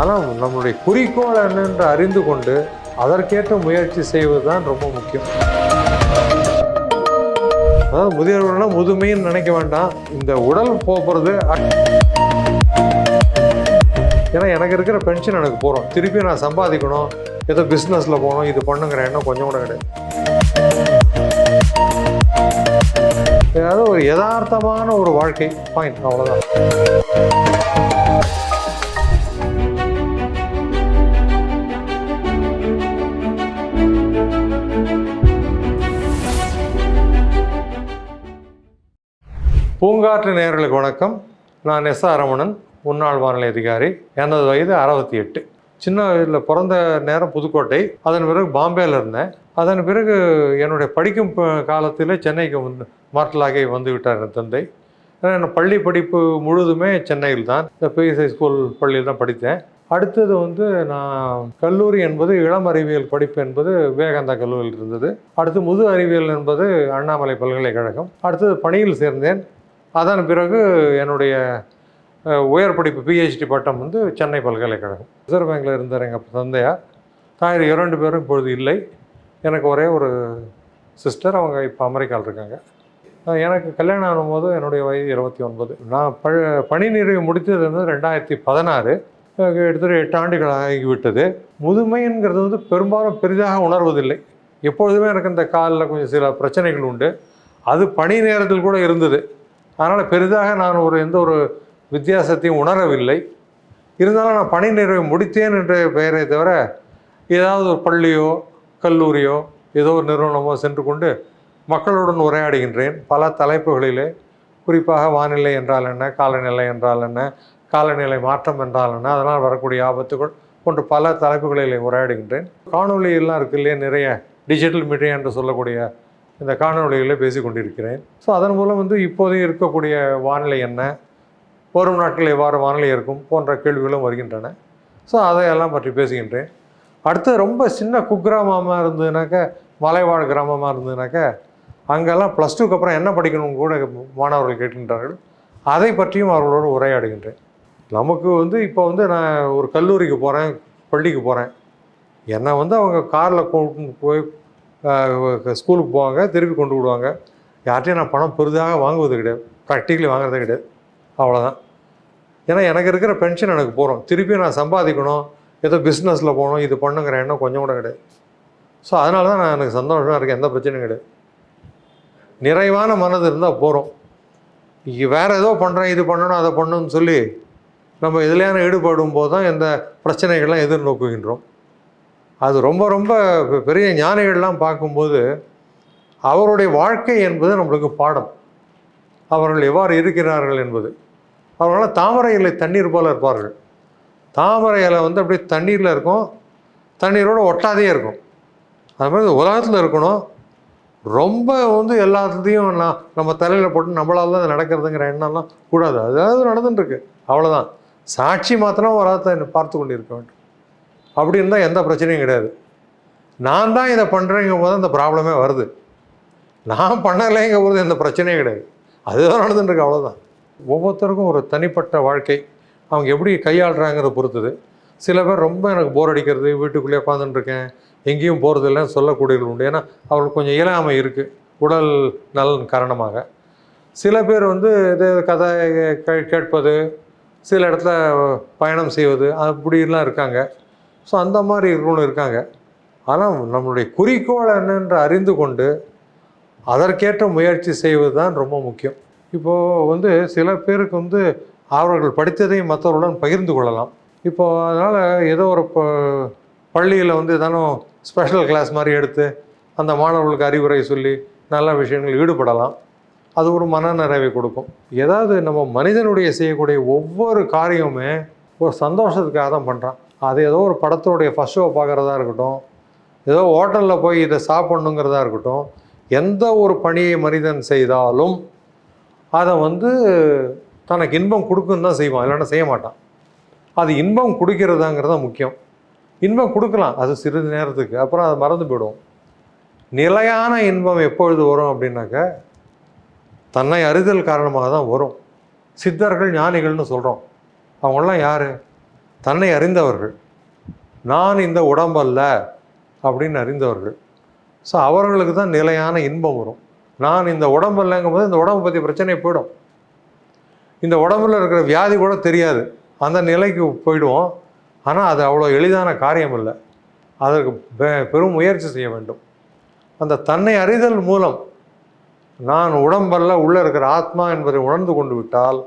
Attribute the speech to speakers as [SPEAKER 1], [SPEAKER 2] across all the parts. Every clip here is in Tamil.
[SPEAKER 1] ஆனால் நம்மளுடைய குறிக்கோள் என்னென்று அறிந்து கொண்டு அதற்கேற்ற முயற்சி செய்வது தான் ரொம்ப முக்கியம். அதாவது முதியவர்கள்னா முதுமைன்னு நினைக்க வேண்டாம். இந்த உடல் போகிறது ஏன்னா எனக்கு இருக்கிற பென்ஷன் எனக்கு போகிறோம் திருப்பி நான் சம்பாதிக்கணும். ஏதோ பிஸ்னஸில் போகணும். இது பண்ணுங்கிற எண்ணம் கொஞ்சம் கூட கிடையாது. ஏதாவது ஒரு யதார்த்தமான ஒரு வாழ்க்கை. பாயிண்ட் அவ்வளோதான் பூங்காற்று நேர்களுக்கு வணக்கம். நான் எஸ் ஆர் ரமணன் முன்னாள் வானிலை அதிகாரி எனது வயது அறுபத்தி எட்டு. சின்ன வயதில் பிறந்த நேரம் புதுக்கோட்டை அதன் பிறகு பாம்பேயில் இருந்தேன். அதன் பிறகு என்னுடைய படிக்கும் ப- காலத்தில் சென்னைக்கு வந்து மாற்றலாகி வந்து விட்டார் என் தந்தை. ஏன்னா என் பள்ளி படிப்பு முழுதுமே சென்னையில் தான். இந்த பிஎஸ்ஐ ஸ்கூல் பள்ளியில் தான் படித்தேன். அடுத்தது வந்து நான் கல்லூரி என்பது இளம் அறிவியல் படிப்பு என்பது விவேகானந்தா கல்லூரியில் இருந்தது. அடுத்து முது அறிவியல் என்பது அண்ணாமலை பல்கலைக்கழகம். அடுத்தது பணியில் சேர்ந்தேன். அதன் பிறகு என்னுடைய உயர் படிப்பு பிஹெச்டி பட்டம் வந்து சென்னை பல்கலைக்கழகம். ரிசர்வ் பேங்கில் இருந்தார் எங்கள் தந்தையார். தாயார் இரண்டு பேரும் இப்பொழுது இல்லை. எனக்கு ஒரே ஒரு சிஸ்டர் அவங்க இப்போ அமெரிக்காவில் இருக்காங்க. எனக்கு கல்யாணம் ஆகும்போது என்னுடைய வயது இருபத்தி ஒன்பது நான் ப பணி நிறைவு முடித்தது வந்து ரெண்டாயிரத்தி பதினாறு. கிட்டத்தட்ட எட்டு ஆண்டுகள் ஆகிவிட்டது. முதுமைங்கிறது வந்து பெரும்பாலும் பெரிதாக உணர்வதில்லை. எப்பொழுதுமே எனக்கு இந்த காலில் கொஞ்சம் சில பிரச்சனைகள் உண்டு. அது பணி நேரத்தில் கூட இருந்தது. அதனால் பெரிதாக நான் ஒரு எந்த ஒரு வித்தியாசத்தையும் உணரவில்லை. இருந்தாலும் நான் பணி நிறைவு முடித்தேன் என்ற பெயரை தவிர ஏதாவது ஒரு பள்ளியோ கல்லூரியோ ஏதோ ஒரு நிறுவனமோ சென்று கொண்டு மக்களுடன் உரையாடுகின்றேன். பல தலைப்புகளிலே குறிப்பாக வானிலை என்றால் என்ன காலநிலை என்றால் என்ன காலநிலை மாற்றம் என்றால் என்ன அதனால் வரக்கூடிய ஆபத்துகள் போன்ற பல தலைப்புகளிலே உரையாடுகின்றேன். காணொளியெல்லாம் இருக்கு இல்லையா நிறைய டிஜிட்டல் மீடியா என்று சொல்லக்கூடிய இந்த காணொலிகளில் பேசி கொண்டிருக்கிறேன். ஸோ அதன் மூலம் வந்து இப்போதைய இருக்கக்கூடிய வானிலை என்ன? வரும் நாட்களில் எவ்வாறு வானிலை இருக்கும்? போன்ற கேள்விகளும் வருகின்றன. ஸோ அதையெல்லாம் பற்றி பேசுகின்றேன். அடுத்து ரொம்ப சின்ன குக்கிராமமாக இருந்ததுனாக்க மலைவாழ் கிராமமாக இருந்ததுனாக்க அங்கெல்லாம் ப்ளஸ் டூக்கு அப்புறம் என்ன படிக்கணும் கூட மாணவர்கள் கேட்கின்றார்கள். அதை பற்றியும் அவர்களோடு உரையாடுகின்றேன். நமக்கு வந்து இப்போ வந்து நான் ஒரு கல்லூரிக்கு போகிறேன் பள்ளிக்கு போகிறேன் என்னை வந்து அவங்க காரில் போய் ஸ்கூலுக்கு போவாங்க திருப்பி கொண்டு விடுவாங்க. யார்கிட்டையும் நான் பணம் பெரிதாக வாங்குவது கிடையாது. ப்ராக்டிக்கலி வாங்குறதே கிடையாது. அவ்வளோதான் ஏன்னா எனக்கு இருக்கிற பென்ஷன் எனக்கு போகிறோம் திருப்பி நான் சம்பாதிக்கணும். ஏதோ பிஸ்னஸில் போகணும். இது பண்ணுங்கிற எண்ணம் கொஞ்சம் கூட கிடையாது. ஸோ அதனால தான் நான் எனக்கு சந்தோஷமாக இருக்கேன் எந்த பிரச்சனையும் கிடையாது. நிறைவான மனது இருந்தால் போகிறோம் வேறு ஏதோ பண்ணுறேன் இது பண்ணணும் அதை பண்ணணும்னு சொல்லி நம்ம இதுலையான ஈடுபடும் போது தான் எந்த பிரச்சனைகள்லாம் எதிர்நோக்குகின்றோம். அது ரொம்ப ரொம்ப பெ- பெரிய ஞானிகள்லாம் பார்க்கும்போது அவருடைய வாழ்க்கை என்பது நம்மளுக்கு பாடம். அவர்கள் எவ்வாறு இருக்கிறார்கள் என்பது. அவர்களால் தாமரை இலை தண்ணீர் போல இருப்பார்கள். தாமரை இலை வந்து அப்படியே தண்ணீரில் இருக்கும். தண்ணீரோடு ஒட்டாதே இருக்கும். அது மாதிரி உலகத்தில் இருக்கணும். ரொம்ப வந்து எல்லாத்தையும் நான் நம்ம தலையில் போட்டு நம்மளால் தான் நடக்கிறதுங்கிற எண்ணம்லாம் கூடாது. அதாவது நடந்துட்டுருக்கு. அவ்வளோதான் சாட்சி மாத்திரம் ஒரு பார்த்து கொண்டு இருக்க வேண்டும். அப்படி இருந்தால் எந்த பிரச்சனையும் கிடையாது. நான் தான் இதை பண்ணுறேங்கும் போது அந்த ப்ராப்ளமே வருது. நான் பண்ணலைங்கும் போது எந்த பிரச்சனையும் கிடையாது. அதுதான் நடந்துட்டுருக்கு அவ்வளோதான் ஒவ்வொருத்தருக்கும் ஒரு தனிப்பட்ட வாழ்க்கை. அவங்க எப்படி கையாளுறாங்கிறத பொறுத்தது. சில பேர் ரொம்ப எனக்கு போர் அடிக்கிறது வீட்டுக்குள்ளேயே உட்காந்துட்டுருக்கேன் எங்கேயும் போகிறதில்லன்னு சொல்லக்கூடியவர்கள் உண்டு. ஏன்னா அவர்களுக்கு கொஞ்சம் இயலாமை இருக்குது உடல் நலன் காரணமாக. சில பேர் வந்து இது கதை கே- கேட்பது சில இடத்துல பயணம் செய்வது அப்படிலாம் இருக்காங்க. ஸோ அந்த மாதிரி இருக்கணும் இருக்காங்க. ஆனால் நம்மளுடைய குறிக்கோள் என்னென்று அறிந்து கொண்டு அதற்கேற்ற முயற்சி செய்வது தான் ரொம்ப முக்கியம். இப்போது வந்து சில பேருக்கு வந்து அவர்கள் படித்ததையும் மற்றவர்களுடன் பகிர்ந்து கொள்ளலாம். இப்போது அதனால் ஏதோ ஒரு ப- பள்ளியில் வந்து ஏதானும் ஸ்பெஷல் கிளாஸ் மாதிரி எடுத்து அந்த மாணவர்களுக்கு அறிவுரை சொல்லி நல்ல விஷயங்கள் ஈடுபடலாம். அது ஒரு மன நிறைவை கொடுக்கும். ஏதாவது நம்ம மனிதனுடைய செய்யக்கூடிய ஒவ்வொரு காரியமுமே ஒரு சந்தோஷத்துக்காக தான் பண்ணுறான் அது ஏதோ ஒரு படத்தோடைய ஃபஸ்ட் ஷோ பார்க்குறதா இருக்கட்டும் ஏதோ ஹோட்டலில் போய் இதை சாப்பிட்ணுங்கிறதா இருக்கட்டும் எந்த ஒரு பணியை மனிதன் செய்தாலும் அதை வந்து தனக்கு இன்பம் கொடுக்குன்னு தான் செய்வான் இல்லைன்னா செய்ய மாட்டான். அது இன்பம் கொடுக்கிறதாங்கிறது தான் முக்கியம். இன்பம் கொடுக்கலாம் அது சிறிது நேரத்துக்கு அப்புறம் அது மறந்து போயிடும். நிலையான இன்பம் எப்பொழுது வரும் அப்படின்னாக்க தன்னை அறிதல் காரணமாக தான் வரும். சித்தர்கள் ஞானிகள்னு சொல்கிறோம் அவங்களாம் யார்? தன்னை அறிந்தவர்கள். நான் இந்த உடம்பல்ல அப்படின்னு அறிந்தவர்கள். ஸோ அவர்களுக்கு தான் நிலையான இன்பம் வரும். நான் இந்த உடம்பல்லங்கும் போது இந்த உடம்பு பற்றி பிரச்சனை போயிடும். இந்த உடம்புல இருக்கிற வியாதி கூட தெரியாது. அந்த நிலைக்கு போயிடுவோம். ஆனால் அது அவ்வளோ எளிதான காரியம் இல்லை அதற்கு பெ- பெரும் முயற்சி செய்ய வேண்டும். அந்த தன்னை அறிதல் மூலம் நான் உடம்பல்ல உள்ளே இருக்கிற ஆத்மா என்பதை உணர்ந்து கொண்டு விட்டால்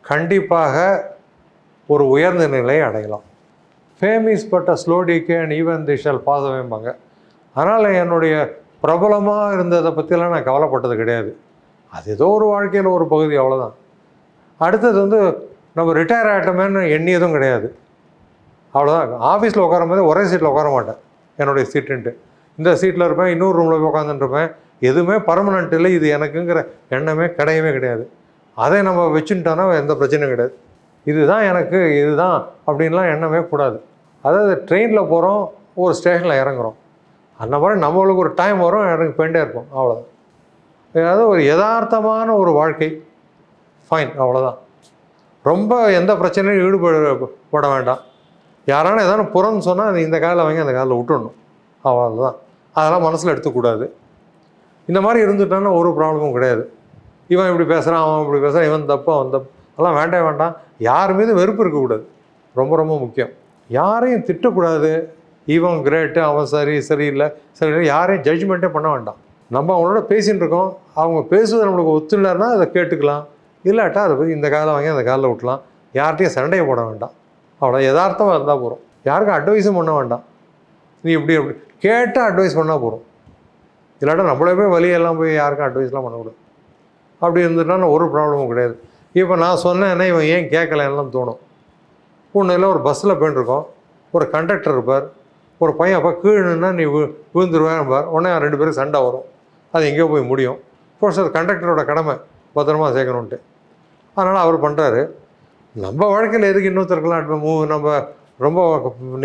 [SPEAKER 1] கண்டிப்பாக ஒரு உயர்ந்த நிலையை அடையலாம். Fame is but a slow decay and even the shall அதனால் என்னுடைய பிரபலமாக இருந்ததை பற்றிலாம் நான் கவலைப்பட்டது கிடையாது. அது ஏதோ ஒரு வாழ்க்கையில் ஒரு பகுதி அவ்வளோதான் அடுத்தது வந்து நம்ம ரிட்டையர் ஆகிட்டோமேன்னு எண்ணியதும் கிடையாது. அவ்வளோதான் ஆஃபீஸில் உட்காரும் போது ஒரே சீட்டில் உட்கார மாட்டேன். என்னுடைய சீட்டுன்ட்டு இந்த சீட்டில் இருப்பேன் இன்னொரு ரூமில் போய் உட்காந்துருப்பேன் எதுவுமே பர்மனெண்ட் இல்லை. இது எனக்குங்கிற எண்ணமே கிடையவே கிடையாது. அதை நம்ம வச்சுட்டோன்னா எந்த பிரச்சனையும் கிடையாது. இதுதான் எனக்கு இதுதான் அப்படின்லாம் எண்ணமே கூடாது. அதாவது ட்ரெயினில் போகிறோம் ஒரு ஸ்டேஷனில் இறங்குறோம். அந்த மாதிரி நம்மளுக்கு ஒரு டைம் வரும் இறங்கி பெண்டே இருப்போம் அவ்வளோதான் அதாவது ஒரு யதார்த்தமான ஒரு வாழ்க்கை. ஃபைன் அவ்வளோதான் ரொம்ப எந்த பிரச்சனையும் ஈடுபட பட வேண்டாம். யாரான ஏதாவது புறம்னு சொன்னால் அது இந்த காலில் வாங்கி அந்த காலில் விட்டுடணும் அவ்வளோதான் அதெல்லாம் மனசில் எடுத்துக்கூடாது. இந்த மாதிரி இருந்துட்டான்னா ஒரு ப்ராப்ளமும் கிடையாது. இவன் இப்படி பேசுகிறான் அவன் இப்படி பேசுகிறான் இவன் தப்பு அவன் தப்பு. அதெல்லாம் வேண்டாம் வேண்டாம். யார் மீதும் வெறுப்பு இருக்கக்கூடாது. ரொம்ப ரொம்ப முக்கியம். யாரையும் திட்டக்கூடாது. இவன் கிரேட்டு அவன் சரி சரியில்லை சரி யாரையும் ஜட்ஜ்மெண்ட்டே பண்ண வேண்டாம். நம்ம அவங்களோட பேசின்னு இருக்கோம். அவங்க பேசுவது நம்மளுக்கு ஒத்துலைன்னா அதை கேட்டுக்கலாம். இல்லாட்டா அதை பற்றி இந்த காலை வாங்கி அந்த காலில் விட்டலாம் யார்கிட்டையும் சண்டையை போட வேண்டாம். அவ்வளோ யதார்த்தமாக இருந்தால் போகிறோம் யாருக்கும் அட்வைஸும் பண்ண வேண்டாம். நீ இப்படி அப்படி கேட்டால் அட்வைஸ் பண்ணால் போகிறோம் இல்லாட்டா நம்மளே போய் வழியெல்லாம் போய் யாருக்கும் அட்வைஸ்லாம் பண்ணக்கூடாது. அப்படி இருந்துட்டால் ஒரு ப்ராப்ளமும் கிடையாது. இப்போ நான் சொன்னேன்னா இவன் ஏன் கேட்கலன்னெலாம் தோணும். ஒன்றும் ஒரு பஸ்ஸில் போயிட்டுருக்கோம் ஒரு கண்டக்டர் இருப்பார். ஒரு பையன் அப்போ கீழ்னா நீ வி விழுந்துருவேன் பார். உடனே ரெண்டு பேரும் சண்டை வரும். அது எங்கேயோ போய் முடியும். ஃபோர்ஸ் அது கண்டக்டரோட கடமை பத்திரமா சேர்க்கணுன்ட்டு. அதனால் அவர் பண்ணுறாரு நம்ம வாழ்க்கையில் எதுக்கு இன்னொருத்தருக்கெல்லாம் நம்ம ரொம்ப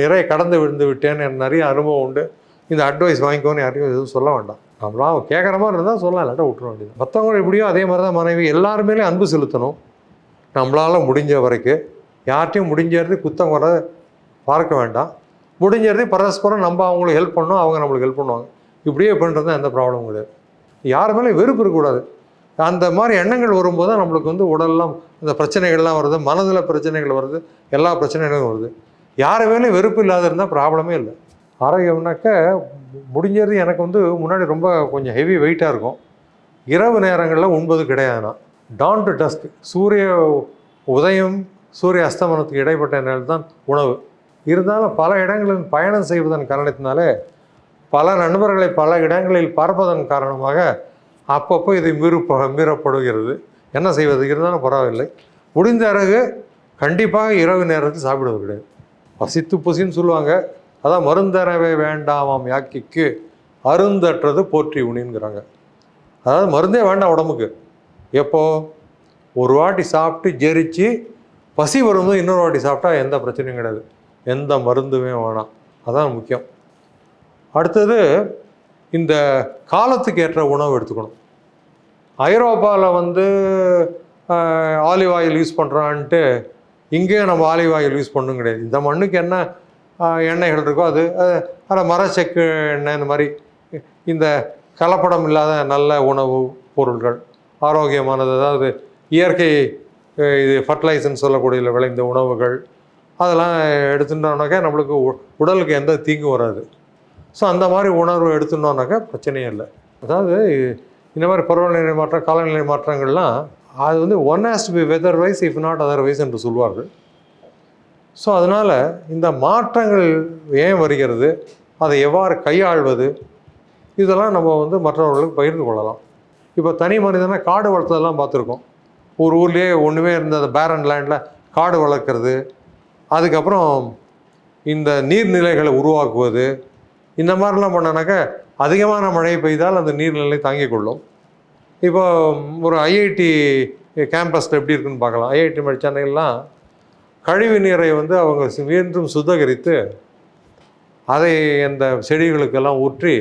[SPEAKER 1] நிறைய கடந்து விழுந்து விட்டேன்னு எனக்கு நிறைய அனுபவம் உண்டு. இந்த அட்வைஸ் வாங்கிக்கோன்னு யாரையும் எதுவும் சொல்ல வேண்டாம். நம்மளாம் கேட்குற மாதிரி இருந்தால் சொல்லலாம் இல்லாட்டா விட்டுற வேண்டியது மற்றவங்க எப்படியோ அதே மாதிரி தான் மனைவி எல்லாருமேலே அன்பு செலுத்தணும். நம்மளால் முடிஞ்ச வரைக்கும் யார்கிட்டையும் முடிஞ்சது குத்தம் வர பார்க்க வேண்டாம். முடிஞ்சது பரஸ்பரம் நம்ம அவங்களுக்கு ஹெல்ப் பண்ணோம் அவங்க நம்மளுக்கு ஹெல்ப் பண்ணுவாங்க. இப்படியே பண்ணுறது எந்த ப்ராப்ளமும் கிடையாது. யார் மேலே வெறுப்பு இருக்கக்கூடாது. அந்த மாதிரி எண்ணங்கள் வரும்போது தான் நம்மளுக்கு வந்து உடல்லாம் இந்த பிரச்சனைகள்லாம் வருது. மனதில் பிரச்சனைகள் வருது. எல்லா பிரச்சனைகளும் வருது. யார் மேலேயும் வெறுப்பு இல்லாத இருந்தால் ப்ராப்ளமே இல்லை. ஆரோக்கியம்னாக்க முடிஞ்சது எனக்கு வந்து முன்னாடி ரொம்ப கொஞ்சம் ஹெவி வெயிட்டாக இருக்கும். இரவு நேரங்களில் உண்பது கிடையாதுண்ணா. டான் டு டஸ்க் சூரிய உதயம் சூரிய அஸ்தமனத்துக்கு இடைப்பட்ட நேரம் தான் உணவு. இருந்தாலும் பல இடங்களில் பயணம் செய்வதன் காரணத்தினாலே பல நண்பர்களை பல இடங்களில் பார்ப்பதன் காரணமாக அப்பப்போ இது மீறுப்ப மீறப்படுகிறது. என்ன செய்வது? இருந்தாலும் பரவாயில்லை. முடிந்த பிறகு கண்டிப்பாக இரவு நேரத்தில் சாப்பிடுவது கிடையாது. பசித்து பசின்னு சொல்லுவாங்க. அதான் மருந்தரவே வேண்டாமாம் யாக்கிக்கு அருந்தற்றது போற்றி உணிங்கிறாங்க அதாவது மருந்தே வேண்டாம் உடம்புக்கு. எப்போ? ஒரு வாட்டி சாப்பிட்டு ஜெரிச்சு பசி வரும்போது இன்னொரு வாட்டி சாப்பிட்டா எந்த பிரச்சனையும் கிடையாது. எந்த மருந்துமே வேணாம். அதான் முக்கியம். அடுத்தது இந்த காலத்துக்கு ஏற்ற உணவு எடுத்துக்கணும். ஐரோப்பாவில் வந்து ஆலிவ் ஆயில் யூஸ் பண்ணுறான்ட்டு இங்கேயும் நம்ம ஆலிவ் ஆயில் யூஸ் பண்ணும் கிடையாது. இந்த மண்ணுக்கு என்ன எண்ணெய்கள் இருக்கோ அது அதில் மரச்செக்கு எண்ணெய் இந்த மாதிரி இந்த கலப்படம் இல்லாத நல்ல உணவு பொருள்கள் ஆரோக்கியமானது அதாவது இயற்கை இது ஃபர்டிலைசர்னு சொல்லக்கூடிய விளைந்த உணவுகள் அதெல்லாம் எடுத்துட்டோம்னாக்கா நம்மளுக்கு உ- உடலுக்கு எந்த தீங்கும் வராது. ஸோ அந்த மாதிரி உணர்வு எடுத்துட்டோம்னாக்கா பிரச்சனையே இல்லை. அதாவது இந்த மாதிரி பருவநிலை மாற்றம் காலநிலை மாற்றங்கள்லாம் அது வந்து one has to be weatherwise if not otherwise என்று சொல்வார்கள். ஸோ அதனால் இந்த மாற்றங்கள் ஏன் வருகிறது? அதை எவ்வாறு கையாள்வது? இதெல்லாம் நம்ம வந்து மற்றவர்களுக்கு பகிர்ந்து கொள்ளலாம். இப்போ தனி மனிதனா காடு வளர்த்ததெல்லாம் பார்த்துருக்கோம். ஒரு ஊர்லேயே ஒன்றுமே இருந்த அந்த பேரன் லேண்டில் காடு வளர்க்குறது. அதுக்கப்புறம் இந்த நீர்நிலைகளை உருவாக்குவது. இந்த மாதிரிலாம் பண்ணனாக்கா அதிகமான மழை பெய்தால் அந்த நீர்நிலை தாங்கிக் கொள்ளும். இப்போ ஒரு ஐஐடி கேம்பஸில் எப்படி இருக்குன்னு பார்க்கலாம். ஐஐடி சென்னையிலாம் கழிவு நீரை வந்து அவங்க மீண்டும் சுத்திகரித்து அதை அந்த செடிகளுக்கெல்லாம் ஊற்றி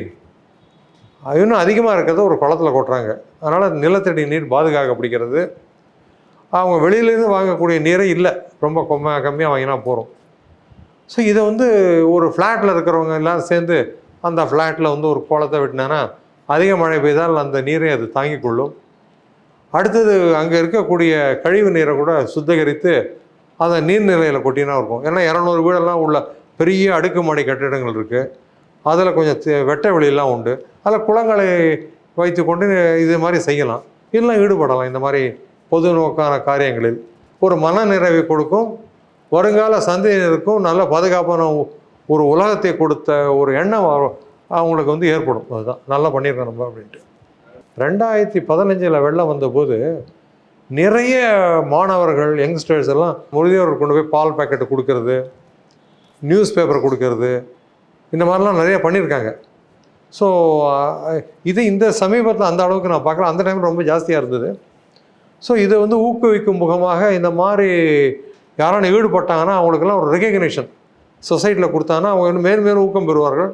[SPEAKER 1] இன்னும் அதிகமாக இருக்கிறத ஒரு குளத்துல கொட்டுறாங்க. அதனால் நிலத்தடி நீர் பாதுகாக்கப்படுகிறது. அவங்க வெளியிலேருந்து வாங்கக்கூடிய நீரே இல்லை. ரொம்ப கொம்ம கம்மியாக வாங்கினா போகிறோம் ஸோ இதை வந்து ஒரு ஃப்ளாட்டில் இருக்கிறவங்க எல்லாம் சேர்ந்து அந்த ஃப்ளாட்டில் வந்து ஒரு குளத்தை வெட்டினானா அதிக மழை பெய்தால் அந்த நீரை அது தாங்கிக் கொள்ளும். அடுத்தது அங்கே இருக்கக்கூடிய கழிவு நீரை கூட சுத்திகரித்து அதை நீர்நிலையில் கொட்டினா இருக்கும். ஏன்னா இரநூறு வீடெல்லாம் உள்ள பெரிய அடுக்குமாடி கட்டிடங்கள் இருக்குது அதில் கொஞ்சம் வெட்ட வெளியெல்லாம் உண்டு. அதில் குளங்களை வைத்துக்கொண்டு இது மாதிரி செய்யலாம். இல்லை ஈடுபடலாம். இந்த மாதிரி பொது நோக்கான காரியங்களில் ஒரு மன நிறைவை கொடுக்கும். வருங்கால சந்ததியினருக்கும் நல்ல பாதுகாப்பான ஒரு உலகத்தை கொடுத்த ஒரு எண்ணம் அவங்களுக்கு வந்து ஏற்படும். அதுதான். நல்லா பண்ணியிருக்கோம் நம்ம அப்படின்ட்டு. ரெண்டாயிரத்தி பதினஞ்சில் வெள்ளம் வந்தபோது நிறைய மாணவர்கள் யங்ஸ்டர்ஸ் எல்லாம் முதியோர்கள் கொண்டு போய் பால் பாக்கெட்டு கொடுக்கறது நியூஸ் பேப்பர் கொடுக்கறது இந்த மாதிரிலாம் நிறைய பண்ணியிருக்காங்க. ஸோ இது இந்த சமீபத்தில் அந்த அளவுக்கு நான் பார்க்குறேன் அந்த டைம் ரொம்ப ஜாஸ்தியாக இருந்தது. ஸோ இதை வந்து ஊக்குவிக்கும் முகமாக இந்த மாதிரி யாரான ஈடுபட்டாங்கன்னா அவங்களுக்கெல்லாம் ஒரு ரெகக்னிஷன் சொசைட்டியில் கொடுத்தாங்கன்னா அவங்க இன்னும் மேலும் மேலும் ஊக்கம் பெறுவார்கள்.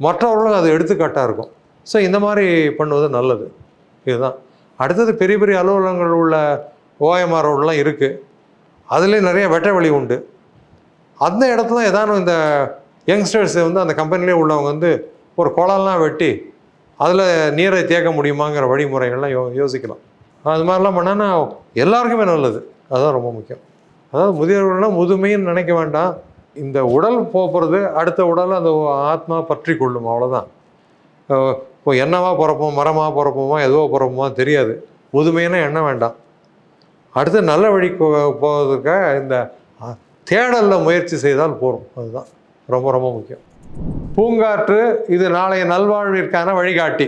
[SPEAKER 1] மற்றவர்களும் அது எடுத்துக்காட்டாக இருக்கும். ஸோ இந்த மாதிரி பண்ணுவது நல்லது. இதுதான். அடுத்தது பெரிய பெரிய அலுவலகங்கள் உள்ள ஓஎம்ஆர் ரோடெலாம் இருக்குது அதுலேயும் நிறைய வெட்ட வழி உண்டு. அந்த இடத்துல ஏதானும் இந்த யங்ஸ்டர்ஸ் வந்து அந்த கம்பெனிலே உள்ளவங்க வந்து ஒரு குளம்லாம் வெட்டி அதில் நீரை தேக்க முடியுமாங்கிற வழிமுறைகள்லாம் யோ யோசிக்கலாம். அது மாதிரிலாம் பண்ணான்னா எல்லாருக்குமே நல்லது. அதுதான் ரொம்ப முக்கியம். அதாவது முதியோர்கள்னா முதுமைன்னு நினைக்க வேண்டாம். இந்த உடல் போகிறது அடுத்த உடல் அந்த ஆத்மா பற்றி கொள்ளும். அவ்வளோதான் இப்போ என்னவா பிறப்போம் மரமாக பிறப்போமா எதுவோ பிறப்போமா தெரியாது. முதுமைன்னா என்ன வேண்டாம். அடுத்து நல்ல வழி போவதற்காக இந்த தேடலில் முயற்சி செய்தால் போதும் அதுதான். ரொம்ப ரொம்ப முக்கியம். பூங்காற்று இது நாளைய நல்வாழ்விற்கான வழிகாட்டி.